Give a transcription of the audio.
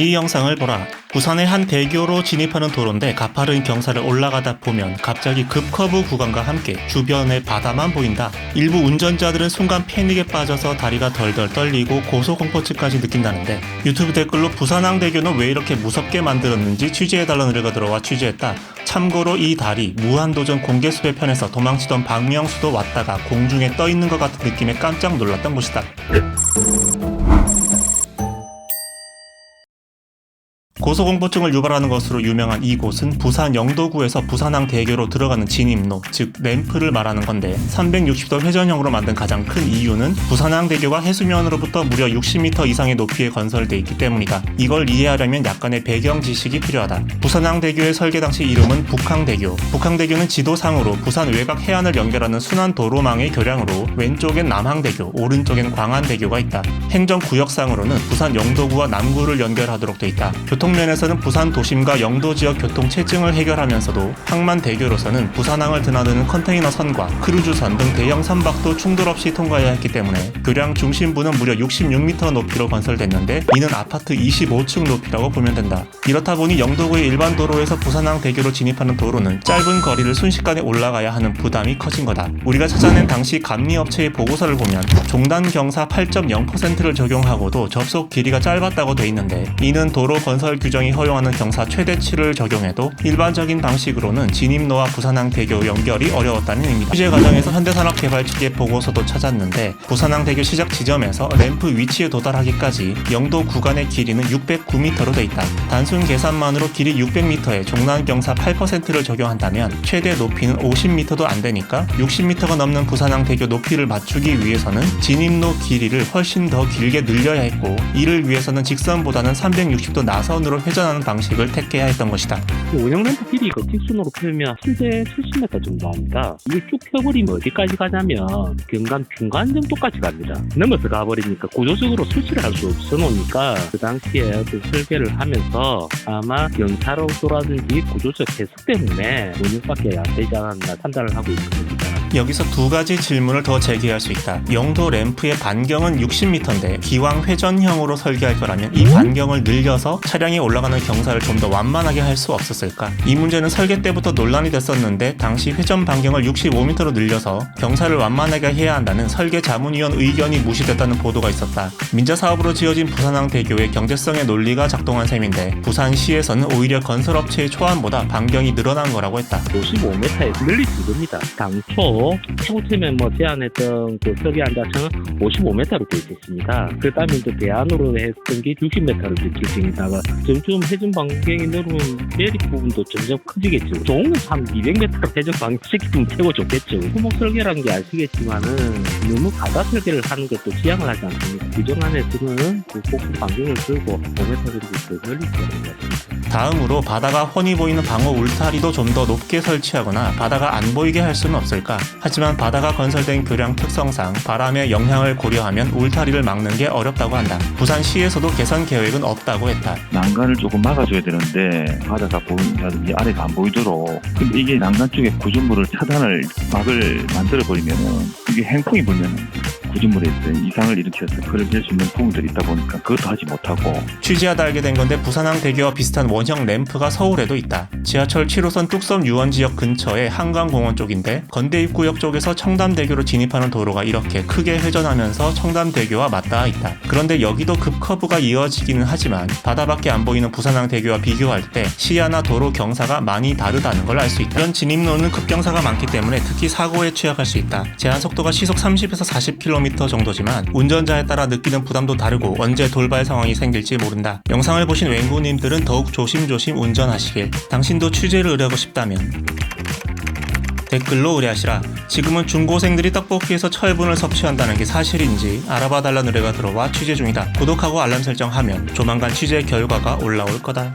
이 영상을 보라. 부산의 한 대교로 진입하는 도로인데 가파른 경사를 올라가다 보면 갑자기 급커브 구간과 함께 주변에 바다만 보인다. 일부 운전자들은 순간 패닉에 빠져서 다리가 덜덜 떨리고 고소공포증까지 느낀다는데 유튜브 댓글로 부산항대교는 왜 이렇게 무섭게 만들었는지 취재해달라는 의뢰가 들어와 취재했다. 참고로 이 다리 무한도전 공개수배 편에서 도망치던 박명수도 왔다가 공중에 떠 있는 것 같은 느낌에 깜짝 놀랐던 곳이다. 고소공포증을 유발하는 것으로 유명한 이곳은 부산 영도구에서 부산항 대교로 들어가는 진입로, 즉 램프를 말하는 건데 360도 회전형으로 만든 가장 큰 이유는 부산항 대교가 해수면으로부터 무려 60m 이상의 높이에 건설돼 있기 때문이다. 이걸 이해하려면 약간의 배경 지식이 필요하다. 부산항 대교의 설계 당시 이름은 북항대교. 북항대교는 지도상으로 부산 외곽 해안을 연결하는 순환 도로망의 교량으로 왼쪽엔 남항대교, 오른쪽엔 광안대교가 있다. 행정 구역상으로는 부산 영도구와 남구를 연결하도록 돼 있다. 교통 면에서는 부산 도심과 영도 지역 교통 체증을 해결하면서도 항만대교로서는 부산항을 드나드는 컨테이너 선과 크루즈선 등 대형 선박도 충돌 없이 통과해야 했기 때문에 교량 중심부는 무려 66m 높이로 건설됐는데 이는 아파트 25층 높이라고 보면 된다. 이렇다 보니 영도구의 일반 도로에서 부산항 대교로 진입하는 도로는 짧은 거리를 순식간에 올라가야 하는 부담이 커진 거다. 우리가 찾아낸 당시 감리업체의 보고서를 보면 종단 경사 8.0%를 적용하고도 접속 길이가 짧았다고 돼 있는데 이는 도로 건설 규정이 허용하는 경사 최대치를 적용해도 일반적인 방식으로는 진입로와 부산항 대교 연결이 어려웠다는 의미다. 취재 과정에서 현대산업개발 측의 보고서도 찾았는데 부산항 대교 시작 지점에서 램프 위치에 도달하기까지 영도 구간의 길이는 609m로 돼 있다. 단순 계산만으로 길이 600m에 종단 경사 8%를 적용한다면 최대 높이는 50m도 안 되니까 60m가 넘는 부산항 대교 높이를 맞추기 위해서는 진입로 길이를 훨씬 더 길게 늘려야 했고 이를 위해서는 직선보다는 360도 나선으로 회전하는 방식을 택해야 했던 것이다. 운영 램프 길이가 직선으로 펴면 최대 70m 정도 나옵니다. 이게 쭉 펴버리면 어디까지 가냐면 경간 중간 정도까지 갑니다. 넘어서 가버리니까 구조적으로 설치를 할 수 없어 놓으니까 그 당시에 어떤 설계를 하면서 아마 연사로라든지 구조적 해석 때문에 운영밖에 안 되지 않았나 판단을 하고 있습니다. 여기서 두 가지 질문을 더 제기할 수 있다. 영도 램프의 반경은 60m인데 기왕 회전형으로 설계할 거라면 이 반경을 늘려서 차량이 올라가는 경사를 좀 더 완만하게 할 수 없었을까? 이 문제는 설계 때부터 논란이 됐었는데 당시 회전 반경을 65m로 늘려서 경사를 완만하게 해야 한다는 설계 자문위원 의견이 무시됐다는 보도가 있었다. 민자 사업으로 지어진 부산항 대교의 경제성의 논리가 작동한 셈인데 부산시에서는 오히려 건설업체의 초안보다 반경이 늘어난 거라고 했다. 55m에 늘릴 수 있습니다. 당초 평소에 뭐 제안했던 그 설계안 자체는 55m로 되어 있었습니다. 그 다음에 이제 대안으로 했던 게 60m로 되어있다가 점점 회전 반경이 늘으면 내리 부분도 점점 커지겠죠. 건한 200m로 회전 시키면 최고 좋겠죠. 후목 설계라는 게 아시겠지만은 너무 가다 설계를 하는 것도 지향을 하지 않습니다. 규정 안에서는 그 폭풍 반경을 들고 5m 정도 더 늘릴 수 있는 것 같습니다. 다음으로 바다가 훤히 보이는 방어 울타리도 좀 더 높게 설치하거나 바다가 안 보이게 할 수는 없을까? 하지만 바다가 건설된 교량 특성상 바람의 영향을 고려하면 울타리를 막는 게 어렵다고 한다. 부산시에서도 개선 계획은 없다고 했다. 난간을 조금 막아줘야 되는데 바다가 보인다든지 아래가 안 보이도록 근데 이게 난간 쪽에 구조물을 차단을 막을 만들어 버리면은 이게 행풍이 불면 구조물에 있는 이상을 일으켜서 그려질 수 있는 부분들이 있다 보니까 그것도 하지 못하고 취재하다 알게 된 건데 부산항 대교와 비슷한 원형 램프가 서울에도 있다. 지하철 7호선 뚝섬 유원 지역 근처의 한강공원 쪽인데 건대 입구역 쪽에서 청담대교로 진입하는 도로가 이렇게 크게 회전하면서 청담대교와 맞닿아 있다. 그런데 여기도 급커브가 이어지기는 하지만 바다밖에 안 보이는 부산항 대교와 비교할 때 시야나 도로 경사가 많이 다르다는 걸 알 수 있다. 이런 진입로는 급경사가 많기 때문에 특히 사고에 취약할 수 있다. 제한 속도가 시속 30에서 40km 정도지만 운전자에 따라 느끼는 부담도 다르고 언제 돌발 상황이 생길지 모른다. 영상을 보신 웬구님들은 더욱 조심조심 운전하시길. 당신도 취재를 의뢰하고 싶다면 댓글로 의뢰하시라. 지금은 중고생들이 떡볶이에서 철분을 섭취한다는 게 사실인지 알아봐 달라는 의뢰가 들어와 취재 중이다. 구독하고 알람 설정하면 조만간 취재 결과가 올라올 거다.